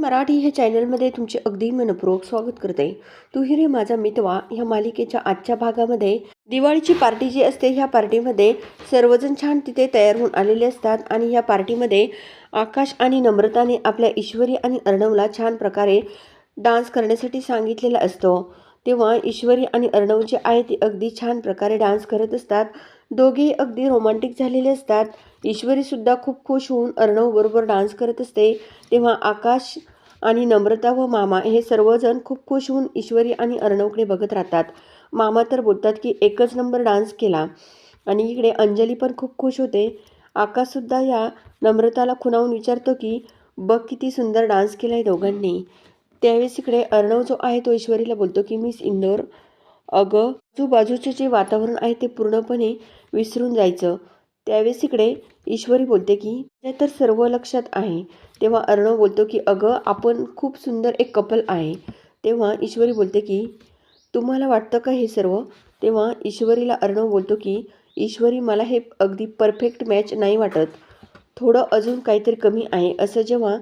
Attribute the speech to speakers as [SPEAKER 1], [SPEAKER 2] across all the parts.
[SPEAKER 1] मराठी ह्या चॅनलमध्ये तुमचे अगदी मनपूर्वक स्वागत करते. तू माझा मितवा ह्या मालिकेच्या आजच्या भागामध्ये दिवाळीची पार्टी जी असते ह्या पार्टीमध्ये सर्वजण छान तिथे तयार होऊन आलेले असतात आणि ह्या पार्टीमध्ये आकाश आणि नम्रताने आपल्या ईश्वरी आणि अर्णवला छान प्रकारे डान्स करण्यासाठी सांगितलेला असतो. तेव्हा ईश्वरी आणि अर्णव जे आहे ते अगदी छान प्रकारे डान्स करत असतात. दोघेही अगदी रोमांटिक झालेले असतात. ईश्वरीसुद्धा खूप खुश होऊन अर्णवबरोबर डान्स करत असते. तेव्हा आकाश आणि नम्रता व मामा हे सर्वजण खूप खुश होऊन ईश्वरी आणि अर्णवकडे बघत राहतात. मामा तर बोलतात की एकच नंबर डान्स केला. आणि इकडे अंजली पण खूप खुश होते. आकाशसुद्धा या नम्रताला खुणावून विचारतो की बघ किती सुंदर डान्स केला आहे दोघांनी. त्यावेळेस इकडे अर्णव जो आहे तो ईश्वरीला बोलतो की मिस इंदोर अगं आजूबाजूचे जे वातावरण आहे ते पूर्णपणे विसरून जायचं. त्यावेळेस इकडे ईश्वरी बोलते की तर सर्व लक्षात आहे. तेव्हा अर्णव बोलतो की अगं आपण खूप सुंदर एक कपल आहे. तेव्हा ईश्वरी बोलते की तुम्हाला वाटतं का हे सर्व? तेव्हा ईश्वरीला अर्णव बोलतो की ईश्वरी मला हे अगदी परफेक्ट मॅच नाही वाटत. थोडं अजून काहीतरी कमी आहे. असं जेव्हा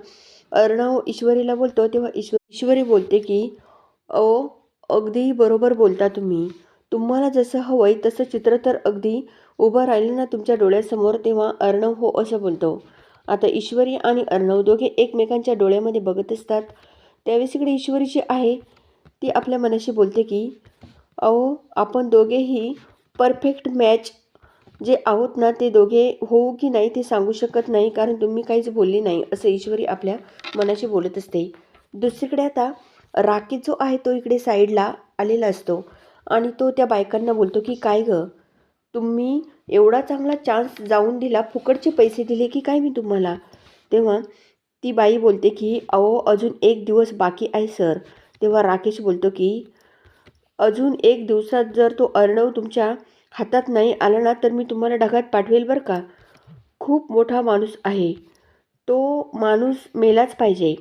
[SPEAKER 1] अर्णव ईश्वरीला बोलतो तेव्हा ईश्वर ईश्वरी बोलते की ओ अगदी बरोबर बोलता तुम्ही. तुम्हाला जसं हवं आहे तसं चित्र तर अगदी उभं राहिलं ना तुमच्या डोळ्यासमोर तेव्हा अर्णव हो असं बोलतो. आता ईश्वरी आणि अर्णव दोघे एकमेकांच्या डोळ्यामध्ये बघत असतात. त्यावेळेस इकडे ईश्वरी जी आहे ती आपल्या मनाशी बोलते की अहो आपण दोघेही परफेक्ट मॅच जे आहोत ना ते दोघे होऊ की नाही ते सांगू शकत नाही कारण तुम्ही काहीच बोलली नाही असं ईश्वरी आपल्या मनाशी बोलत असते. दुसरीकडे आता राकेश जो आहे तो इकडे साईडला आलेला असतो आणि तो त्या बायकांना बोलतो की काय गं तुम्ही एवढा चांगला चान्स जाऊन दिला फुकटचे पैसे दिले की काय मी तुम्हाला? तेव्हा ती बाई बोलते की अहो अजून एक दिवस बाकी आहे सर. तेव्हा राकेश बोलतो की अजून एक दिवसात जर तो अर्णव तुमच्या हातात नाही आला ना तर मी तुम्हाला ढगात पाठवेल बरं का? खूप मोठा माणूस आहे. तो माणूस मेलाच पाहिजे.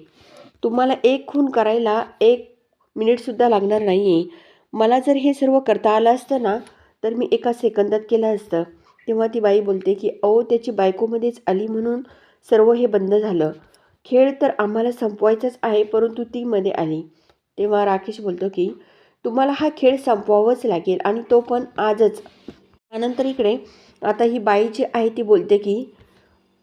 [SPEAKER 1] तुम्हाला एक खून करायला एक मिनिटसुद्धा लागणार नाही आहे मला जर हे सर्व करता आलं असतं ना तर मी एका सेकंदात केलं असतं. तेव्हा ती बाई बोलते की अहो त्याची बायकोमध्येच आली म्हणून सर्व हे बंद झालं. खेळ तर आम्हाला संपवायचाच आहे परंतु ती मध्ये आली. तेव्हा राकेश बोलतो की तुम्हाला हा खेळ संपवावाच लागेल आणि तो पण आजच. त्यानंतर इकडे आता ही बाई जी आहे ती बोलते की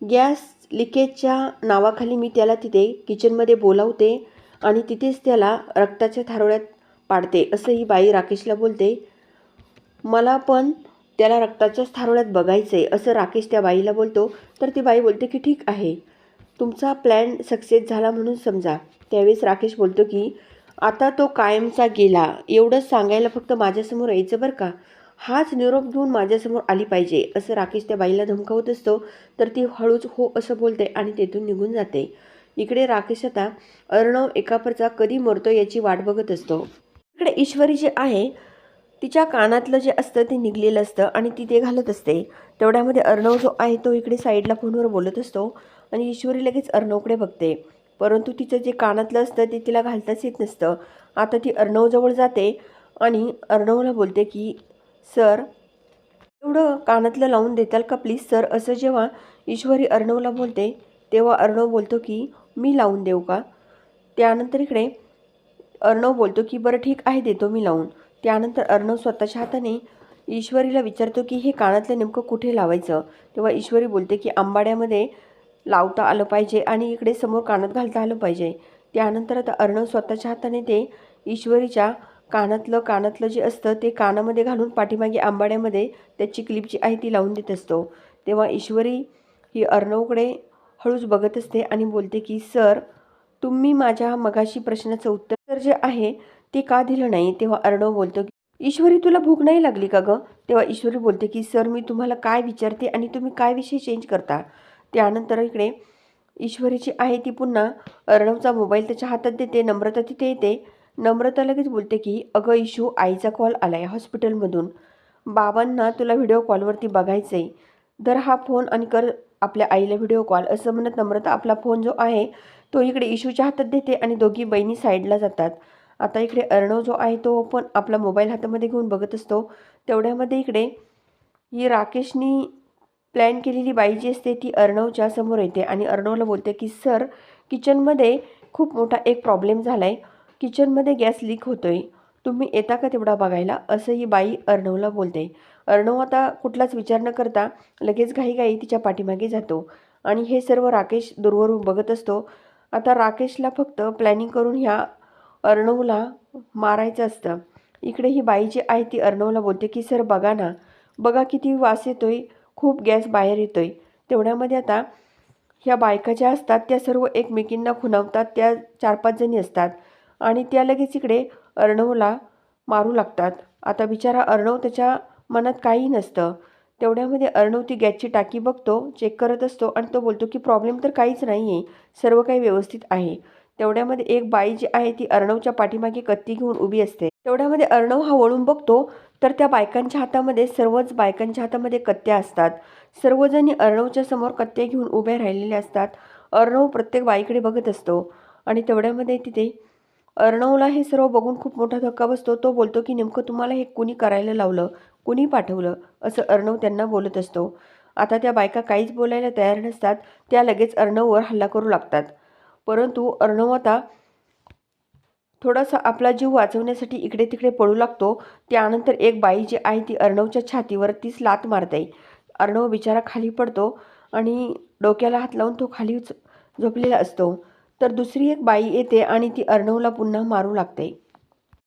[SPEAKER 1] गॅस लिकेजच्या नावाखाली मी त्याला तिथे किचनमध्ये बोलावते आणि तिथेच त्याला रक्ताच्या थारोळ्यात पाडते असं ही बाई राकेशला बोलते. मला पण त्याला रक्ताच्याच थारोळ्यात बघायचं आहे असं राकेश त्या बाईला बोलतो. तर ती बाई बोलते की ठीक आहे. तुमचा प्लॅन सक्सेस झाला म्हणून समजा. त्यावेळेस राकेश बोलतो की आता तो कायमचा गेला. एवढंच सांगायला फक्त माझ्यासमोर यायचं बरं का. हाच निरोप घेऊन माझ्यासमोर आली पाहिजे. असं राकेश त्या बाईला धमकावत असतो. तर ती हळूच हो असं बोलते आणि तेथून निघून जाते. इकडे राकेश आता अर्णव एकापरचा कधी मरतो याची वाट बघत असतो. इकडे ईश्वरी जे आहे. तिच्या कानातलं जे असतं ते निघलेलं असतं आणि ती ते घालत असते. तेवढ्यामध्ये अर्णव जो आहे तो इकडे साईडला फोनवर बोलत असतो आणि ईश्वरी लगेच अर्णवकडे बघते. परंतु तिचं जे कानातलं असतं ते तिला घालताच येत नसतं. आता ती अर्णवजवळ जाते आणि अर्णवला बोलते की सर एवढं कानातलं लावून देताल का प्लीज? सर असं जेव्हा ईश्वरी अर्णवला बोलते तेव्हा अर्णव बोलतो की मी लावून देऊ का? त्यानंतर इकडे अर्णव बोलतो की बरं ठीक आहे देतो मी लावून. त्यानंतर अर्णव स्वतःच्या हाताने ईश्वरीला विचारतो की हे कानातलं नेमकं कुठे लावायचं? तेव्हा ईश्वरी बोलते की आंबाड्यामध्ये लावता आलं पाहिजे आणि इकडे समोर कानात घालता आलं पाहिजे. त्यानंतर आता अर्णव स्वतःच्या हाताने ते ईश्वरीच्या कानातलं कानातलं जे असतं ते कानामध्ये घालून पाठीमागे आंबाड्यामध्ये त्याची क्लिप जी आहे ती लावून देत असतो. तेव्हा ईश्वरी ही अर्णवकडे हळूच बघत असते आणि बोलते की सर तुम्ही माझ्या मगाशी प्रश्नाचं उत्तर जे आहे ते का दिलं नाही? तेव्हा अर्णव बोलतो की ईश्वरी तुला भूक नाही लागली का गं? तेव्हा ईश्वरी बोलते की सर मी तुम्हाला काय विचारते आणि तुम्ही काय विषय चेंज करता? त्यानंतर इकडे ईश्वरीची आहे ती पुन्हा अर्णवचा मोबाईल त्याच्या हातात देते नम्रता तिथे येते. नम्रता लगेच बोलते की अगं इशू आईचा कॉल आला आहे हॉस्पिटलमधून बाबांना तुला व्हिडिओ कॉलवरती बघायचं आहे धर हा फोन आणि कर आपल्या आईला व्हिडिओ कॉल असं म्हणत नम्रता आपला फोन जो आहे तो इकडे इशूच्या हातात देते आणि दोघी बहिणी साईडला जातात. आता इकडे अर्णव जो आहे तो पण आपला मोबाईल हातामध्ये घेऊन बघत असतो. तेवढ्यामध्ये इकडे ही राकेशनी प्लॅन केलेली बाई जी असते ती अर्णवच्या समोर येते आणि अर्णवला बोलते की सर किचनमध्ये खूप मोठा एक प्रॉब्लेम झाला आहे किचनमध्ये गॅस लीक होतो आहे तुम्ही येता का तेवढा बघायला? असं ही बाई अर्णवला बोलते. अर्णव आता कुठलाच विचार न करता लगेच घाईघाई तिच्या पाठीमागे जातो आणि हे सर्व राकेश दूरवरून बघत असतो. आता राकेशला फक्त प्लॅनिंग करून ह्या अर्णवला मारायचं असतं. इकडे ही बाई जी आहे ती अर्णवला बोलते की सर बघा ना बघा किती वास येतोय खूप गॅस बाहेर येतोय. तेवढ्यामध्ये आता ह्या बायका ज्या असतात त्या सर्व एकमेकींना खुणावतात त्या चार पाच जणी असतात आणि त्या लगेच इकडे अर्णवला मारू लागतात. आता बिचारा अर्णव त्याच्या मनात काही नसतं. तेवढ्यामध्ये अर्णव ती गॅसची टाकी बघतो चेक करत असतो आणि तो बोलतो की प्रॉब्लेम तर काहीच नाही आहे सर्व काही व्यवस्थित आहे. तेवढ्यामध्ये एक बाई जी आहे ती अर्णवच्या पाठीमागे कत्ती घेऊन उभी असते. तेवढ्यामध्ये अर्णव हा वळून बघतो तर त्या बायकांच्या हातामध्ये सर्वच बायकांच्या हातामध्ये कत्त्या असतात. सर्वजणी अर्णवच्या समोर कत्त्या घेऊन उभ्या राहिलेल्या असतात. अर्णव प्रत्येक बाईकडे बघत असतो. आणि तेवढ्यामध्ये तिथे अर्णवला हे सर्व बघून खूप मोठा धक्का बसतो. तो बोलतो की नेमकं तुम्हाला हे कुणी करायला लावलं? कुणी पाठवलं? असं अर्णव त्यांना बोलत असतो. आता त्या बायका काहीच बोलायला तयार नसतात. त्या लगेच अर्णववर हल्ला करू लागतात. परंतु अर्णव आता थोडासा आपला जीव वाचवण्यासाठी इकडे तिकडे पळू लागतो. त्यानंतर एक बाई जी आहे ती अर्णवच्या छातीवर तीच लात मारते. अर्णव बिचारा खाली पडतो आणि डोक्याला हात लावून तो खाली झोपलेला असतो. तर दुसरी एक बाई येते आणि ती अर्णवला पुन्हा मारू लागते.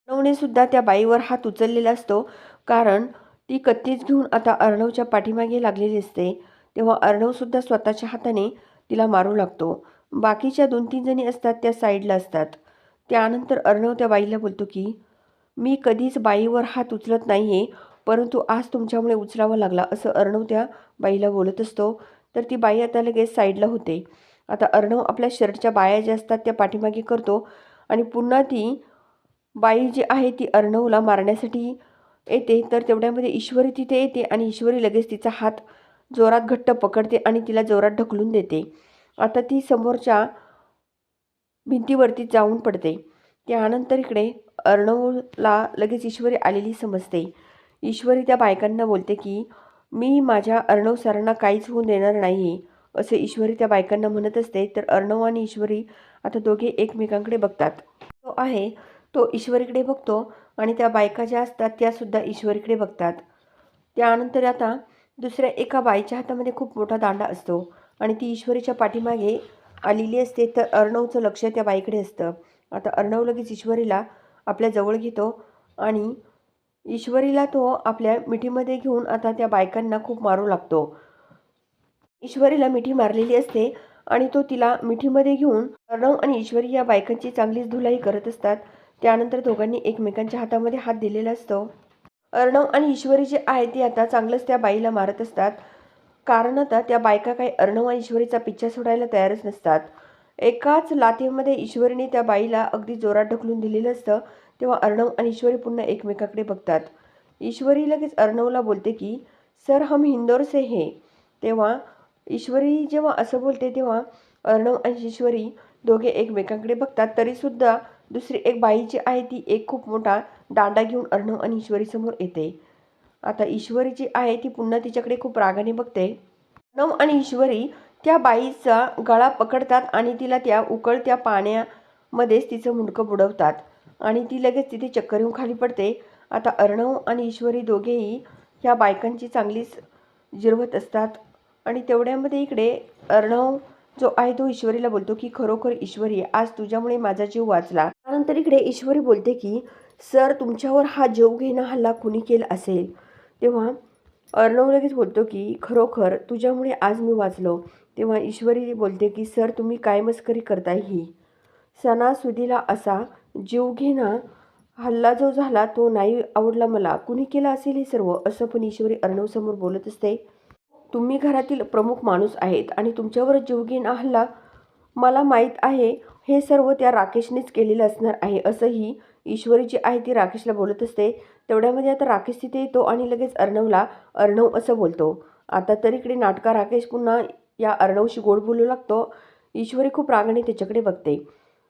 [SPEAKER 1] अर्णवने सुद्धा त्या बाईवर हात उचललेला असतो. कारण ती कत्तीच घेऊन आता अर्णवच्या पाठीमागे लागलेली असते. तेव्हा अर्णवसुद्धा स्वतःच्या हाताने तिला मारू लागतो. बाकीच्या दोन तीन जणी असतात त्या साईडला असतात. त्यानंतर अर्णव त्या बाईला बोलतो की मी कधीच बाईवर हात उचलत नाही आहे परंतु आज तुमच्यामुळे उचलावा लागला असं अर्णव त्या बाईला बोलत असतो. तर ती बाई आता लगेच साईडला होते. आता अर्णव आपल्या शर्टच्या बाया ज्या असतात त्या पाठीमागे करतो आणि पुन्हा ती बाई जी आहे ती अर्णवला मारण्यासाठी येते. तर तेवढ्यामध्ये ईश्वरी तिथे येते आणि ईश्वरी लगेच तिचा हात जोरात घट्ट पकडते आणि तिला जोरात ढकलून देते. आता ती समोरच्या भिंतीवरती जाऊन पडते. त्यानंतर इकडे अर्णवला लगेच ईश्वरी आलेली समजते. ईश्वरी त्या बायकांना बोलते की मी माझ्या अर्णव सरांना काहीच होऊन देणार नाही असे ईश्वरी त्या बायकांना म्हणत असते. तर अर्णव आणि ईश्वरी आता दोघे एकमेकांकडे बघतात. तो आहे तो ईश्वरीकडे बघतो आणि त्या बायका ज्या असतात त्यासुद्धा ईश्वरीकडे बघतात. त्यानंतर आता दुसऱ्या एका बाईच्या हातामध्ये खूप मोठा दांडा असतो. आणि ती ईश्वरीच्या पाठीमागे आलेली असते तर अर्णवचं लक्ष त्या बाईकडे असतं. आता अर्णव लगेच ईश्वरीला आपल्या जवळ घेतो आणि ईश्वरीला तो आपल्या मिठीमध्ये घेऊन आता त्या बायकांना खूप मारू लागतो. ईश्वरीला मिठी मारलेली असते आणि तो तिला मिठीमध्ये घेऊन अर्णव आणि ईश्वरी या बायकांची चांगलीच धुलाई करत असतात. त्यानंतर दोघांनी एकमेकांच्या हातामध्ये हात दिलेला असतो. अर्णव आणि ईश्वरी जे आहे ते आता चांगलंच त्या बाईला मारत असतात. कारण आता त्या बायका काही अर्णव आणि ईश्वरीचा पिच्छा सोडायला तयारच नसतात. एकाच लाथेमध्ये ईश्वरीने त्या बाईला अगदी जोरात ढकलून दिलेलं असतं तेव्हा अर्णव आणि ईश्वरी पुन्हा एकमेकाकडे बघतात. ईश्वरी लगेच अर्णवला बोलते की सर हम हिंदोर से हे. तेव्हा ईश्वरी जेव्हा असं बोलते तेव्हा अर्णव आणि ईश्वरी दोघे एकमेकांकडे बघतात. तरीसुद्धा दुसरी एक बाई जी आहे ती एक खूप मोठा दांडा घेऊन अर्णव आणि ईश्वरीसमोर येते. आता ईश्वरी जी आहे ती पुन्हा तिच्याकडे खूप रागाने बघते. अर्णव आणि ईश्वरी त्या बाईचा गळा पकडतात आणि तिला त्या उकळत्या पाण्यामध्येच तिचं मुंडकं बुडवतात. आणि ती लगेच तिथे चक्कर येऊन खाली पडते. आता अर्णव आणि ईश्वरी दोघेही ह्या बायकांची चांगलीच जिरवत असतात. आणि तेवढ्यामध्ये इकडे अर्णव जो आहे तो ईश्वरीला बोलतो की खरोखर ईश्वरी आज तुझ्यामुळे माझा जीव वाचला. त्यानंतर इकडे ईश्वरी बोलते की सर तुमच्यावर हा जीव घेणं हल्ला कुणी केला असेल? तेव्हा अर्णव लगेच बोलतो की खरोखर तुझ्यामुळे आज मी वाचलो. तेव्हा ईश्वरी बोलते की सर तुम्ही काय मस्करी करताय ही? सणासुदीला असा जीवघेणा हल्ला जो झाला तो नाही आवडला मला. कुणी केला असेल हे सर्व? असं पण ईश्वरी अर्णवसमोर बोलत असते. तुम्ही घरातील प्रमुख माणूस आहेत आणि तुमच्यावर जीवघेणा हल्ला मला माहीत आहे. हे सर्व त्या राकेशनेच केलेलं असणार आहे. असंही ईश्वरी जी आहे ती राकेशला बोलत असते. तेवढ्यामध्ये आता राकेश तिथे येतो आणि लगेच अर्णवला अर्णव असं बोलतो. आता तर इकडे नाटका राकेश पुन्हा या अर्णवशी गोड बोलू लागतो. ईश्वरी खूप रागाने त्याच्याकडे बघते.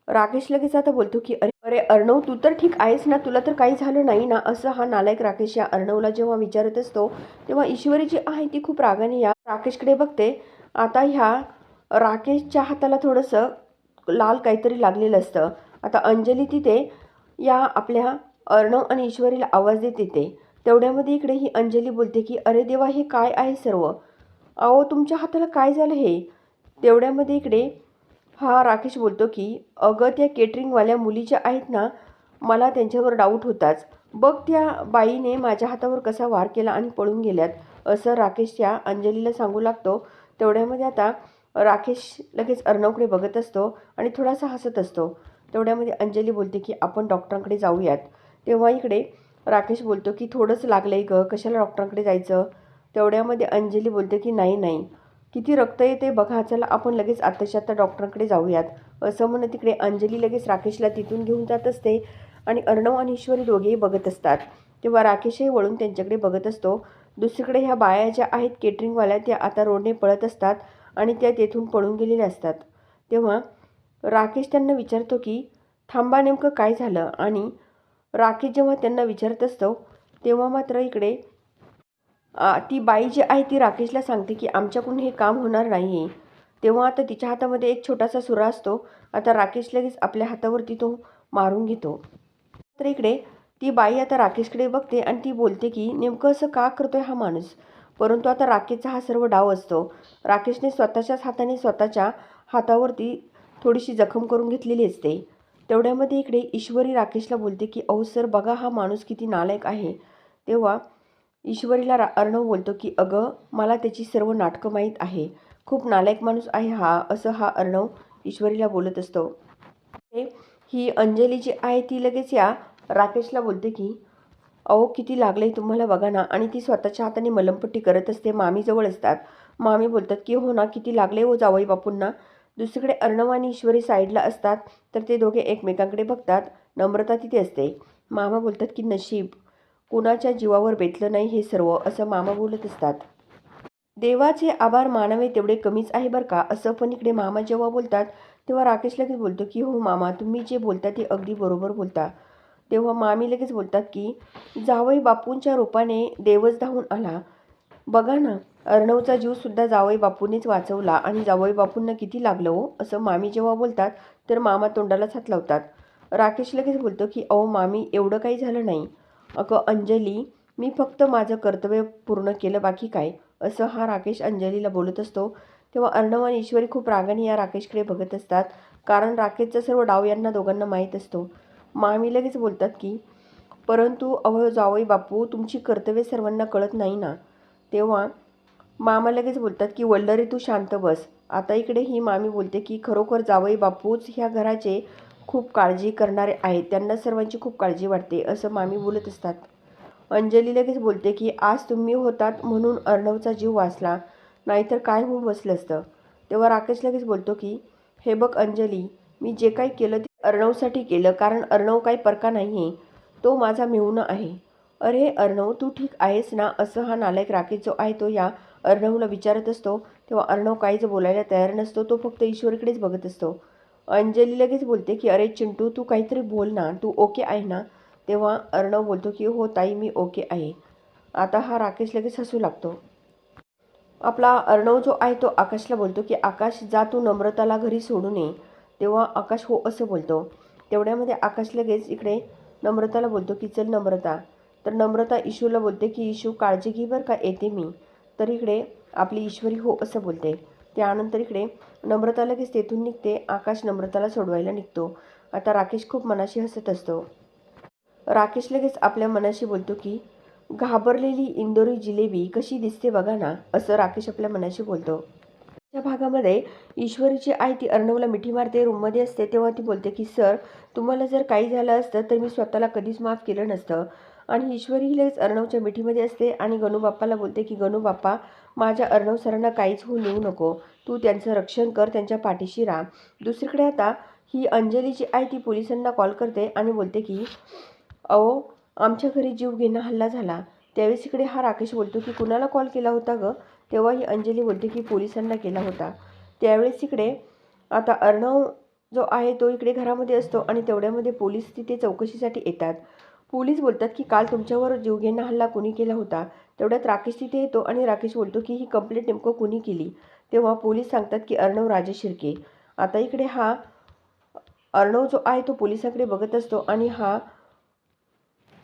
[SPEAKER 1] राकेश लगेच आता बोलतो की अरे अरे अर्णव तू तर ठीक आहेस ना? तुला तर काही झालं नाही ना? असं हा नालायक राकेश या अर्णवला जेव्हा विचारत असतो तेव्हा ईश्वरी जी आहे ती खूप रागाने या राकेशकडे बघते. आता ह्या राकेशच्या हाताला थोडंसं लाल काहीतरी लागलेलं असतं. आता अंजली तिथे या आपल्या अर्णव आणि ईश्वरीला आवाज देत येते. तेवढ्यामध्ये इकडे ही अंजली बोलते की अरे देवा हे काय आहे सर्व? अहो तुमच्या हाताला काय झालं हे? तेवढ्यामध्ये इकडे हा राकेश बोलतो की अगं त्या केटरिंगवाल्या मुलीच्या आहेत ना मला त्यांच्यावर डाऊट होताच. बघ त्या बाईने माझ्या हातावर कसा वार केला आणि पळून गेल्यात. असं राकेश त्या अंजलीला सांगू लागतो. तेवढ्यामध्ये आता राकेश लगेच अर्णवकडे बघत असतो आणि थोडासा हसत असतो. तेवढ्यामध्ये अंजली बोलते की आपण डॉक्टरांकडे जाऊयात. तेव्हा इकडे राकेश बोलतो की थोडंच लागलं आहे गं कशाला डॉक्टरांकडे जायचं? तेवढ्यामध्ये अंजली बोलते की नाही नाही. किती रक्त येते बघा चला आपण लगेच आत्ताच्या आत्ता डॉक्टरांकडे जाऊयात. असं म्हणत तिकडे अंजली लगेच राकेशला तिथून घेऊन जात असते आणि अर्णव आणि ईश्वरी दोघेही बघत असतात. तेव्हा राकेशही वळून त्यांच्याकडे बघत असतो. दुसरीकडे ह्या बाया ज्या आहेत केटरिंगवाल्या त्या आता रोडने पळत असतात आणि त्या तेथून पळून गेलेल्या असतात. तेव्हा राकेश त्यांना विचारतो की थांबा नेमकं काय झालं? आणि राकेश जेव्हा त्यांना विचारत असतो तेव्हा मात्र इकडे ती बाई जी आहे ती राकेशला सांगते की आमच्याकडून हे काम होणार नाही आहे तेव्हा आता तिच्या हातामध्ये एक छोटासा सुरा असतो. आता राकेश लगेच आपल्या हातावरती तो मारून घेतो. तर इकडे ती बाई आता राकेशकडे बघते आणि ती बोलते की नेमकं असं का करतोय हा माणूस? परंतु आता राकेशचा हा सर्व डाव असतो. राकेशने स्वतःच्याच हाताने स्वतःच्या हातावरती थोडीशी जखम करून घेतलेली असते. तेवढ्यामध्ये इकडे ईश्वरी राकेशला बोलते की अहो सर बघा हा माणूस किती नालायक आहे. तेव्हा ईश्वरीला रा अर्णव बोलतो की अगं मला त्याची सर्व नाटकं माहीत आहे. खूप नालायक माणूस आहे हा असं हा अर्णव ईश्वरीला बोलत असतो. हे ही अंजली जी आहे ती लगेच या राकेशला बोलते की अहो किती लागलं तुम्हाला बघा ना आणि ती स्वतःच्या हाताने मलमपट्टी करत असते मामीजवळ असतात. मामी बोलतात की हो ना किती लागले हो जावई बापूंना. दुसरीकडे अर्णव आणि ईश्वरी साईडला असतात तर ते दोघे एकमेकांकडे बघतात. नम्रता तिथे असते. मामा बोलतात की नशीब कुणाच्या जीवावर बेतलं नाही हे सर्व असं मामा बोलत असतात. देवाचे आभार मानावे तेवढे कमीच आहे बरं का असं पण इकडे मामा जेव्हा बोलतात तेव्हा राकेश लगेच बोलतो की हो मामा तुम्ही जे बोलता ते अगदी बरोबर बोलता. तेव्हा मामी लगेच बोलतात की जावई बापूंच्या रूपाने देवच धावून आला. बघा ना अर्णवचा जीवसुद्धा जावई बापूनेच वाचवला. आणि जावई बापूंना किती लागलं हो? असं मामी जेव्हा बोलतात तर मामा तोंडालाच हात लावतात. राकेश लगेच बोलतो की अहो मामी एवढं काही झालं नाही. अगं अंजली मी फक्त माझं कर्तव्य पूर्ण केलं बाकी काय? असं हा राकेश अंजलीला बोलत असतो. तेव्हा अर्णव आणि ईश्वरी खूप रागाने या राकेशकडे बघत असतात. कारण राकेशचा सर्व डाव यांना दोघांना माहीत असतो. मामी लगेच बोलतात की परंतु अहो जावई बापू तुमची कर्तव्य सर्वांना कळत नाही ना? तेव्हा मामा लगेच बोलतात की वल्लरे तू शांत बस. आता इकडे ही मामी बोलते की खरोखर जावई बापूच ह्या घराचे खूप काळजी करणारे आहेत. त्यांना सर्वांची खूप काळजी वाटते असं मामी बोलत असतात. अंजली लगेच बोलते की आज तुम्ही होतात म्हणून अर्णवचा जीव वाचला नाहीतर काय होऊन बसलं असतं? तेव्हा राकेश लगेच बोलतो की हे बघ अंजली मी जे काही केलं ते अर्णवसाठी केलं कारण अर्णव काही परका नाही आहे तो माझा मिळून आहे. अरे अर्णव तू ठीक आहेस ना? असं हा नालायक राकेश जो आहे तो या अर्णवला विचारत असतो तेव्हा अर्णव काहीच बोलायला तयार नसतो तो फक्त ईश्वरीकडेच बघत असतो. अंजली लगेच बोलते की अरे चिंटू तू काहीतरी बोल ना तू ओके आहे ना? तेव्हा अर्णव बोलतो की हो ताई मी ओके आहे. आता हा राकेश लगेच हसू लागतो. आपला अर्णव जो आहे तो आकाशला बोलतो की आकाश जा तू नम्रताला घरी सोडू नये. तेव्हा आकाश हो असं बोलतो. तेवढ्यामध्ये आकाश लगेच इकडे नम्रताला बोलतो की चल नम्रता. तर नम्रता इशूला बोलते की इशू काळजी घे बरं का येते मी. तर इकडे आपली ईश्वरी हो असं बोलते. त्यानंतर इकडे नम्रता लगेच तेथून निघते. आकाश नम्रताला सोडवायला निघतो. आता राकेश खूप मनाशी हसत असतो. राकेश लगेच आपल्या मनाशी बोलतो की घाबरलेली इंदोरी जिलेबी कशी दिसते बघा ना असं राकेश आपल्या मनाशी बोलतो. त्या भागामध्ये ईश्वरीची आई ती अर्णवला मिठी मारते. रूममध्ये असते तेव्हा ती बोलते की सर तुम्हाला जर काही झालं असतं तर मी स्वतःला कधीच माफ केलं नसतं. आणि ईश्वरी लगेच अर्णवच्या मिठीमध्ये असते आणि गणू बाप्पाला बोलते की गणू बाप्पा माझ्या अर्णव सरांना काहीच होऊ देऊ नको. तू त्यांचं रक्षण कर त्यांच्या पाठीशी राहा. दुसरीकडे आता ही अंजलीची आई ती पोलिसांना कॉल करते आणि बोलते की अहो आमच्या घरी जीव घेणं हल्ला झाला. त्यावेळेस इकडे हा राकेश बोलतो की कुणाला कॉल केला होता गं? तेव्हा ही अंजली बोलते की पोलिसांना केला होता. त्यावेळेस इकडे आता अर्णव जो आहे तो इकडे घरामध्ये असतो आणि तेवढ्यामध्ये पोलीस तिथे चौकशीसाठी येतात. पोलीस बोलतात की काल तुमच्यावर जीवघेणा हल्ला कुणी केला होता? तेवढ्यात राकेश तिथे येतो आणि राकेश बोलतो की ही कंप्लेंट नेमकं कुणी केली? तेव्हा पोलीस सांगतात की अर्णव राजे शिर्के. आता इकडे हा अर्णव जो आहे तो पोलिसांकडे बघत असतो आणि हा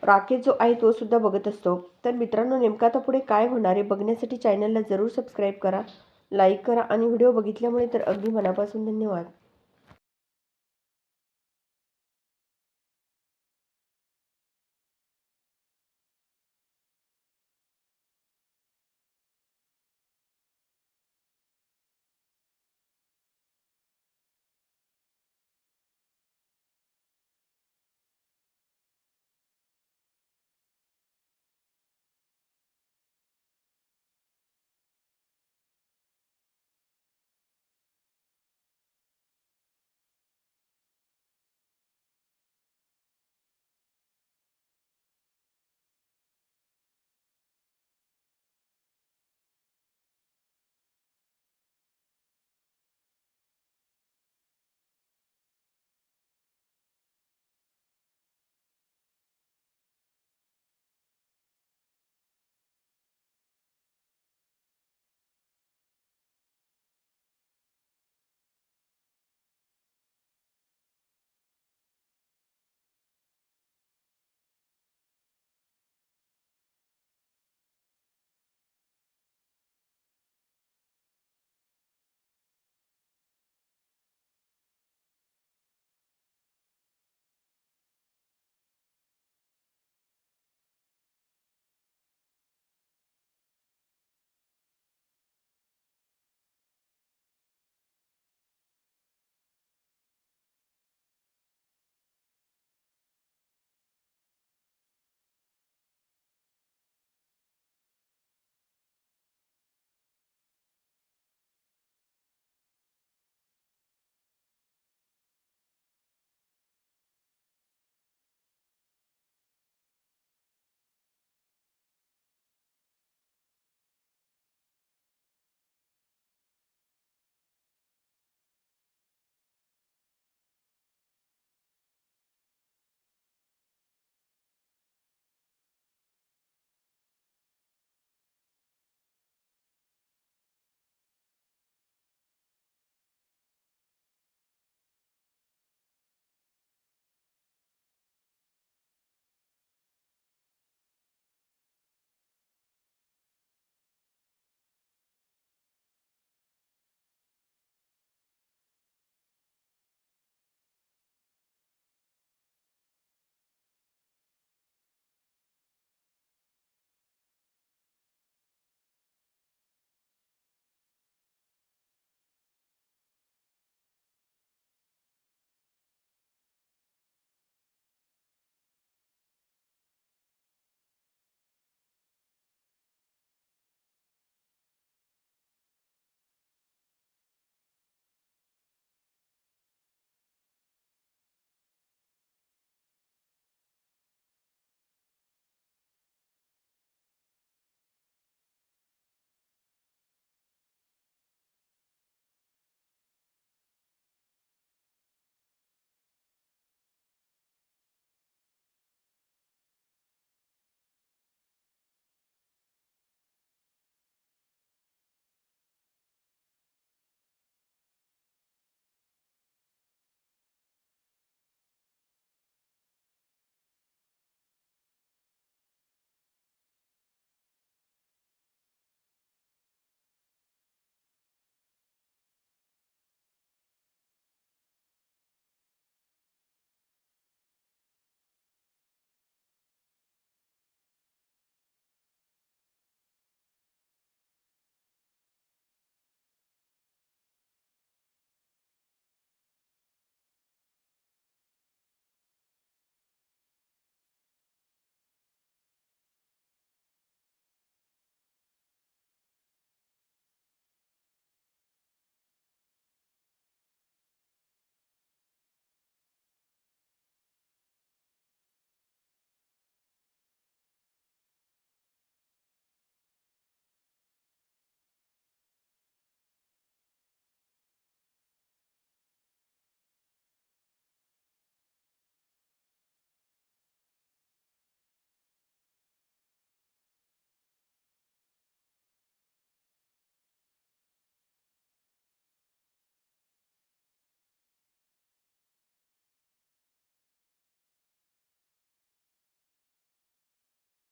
[SPEAKER 1] राकेश जो आहे तो सुद्धा बघत असतो. तर मित्रांनो नेमका आता पुढे काय होणार आहे बघण्यासाठी चॅनलला जरूर सबस्क्राईब करा लाईक करा आणि व्हिडिओ बघितल्यामुळे तर अगदी मनापासून धन्यवाद.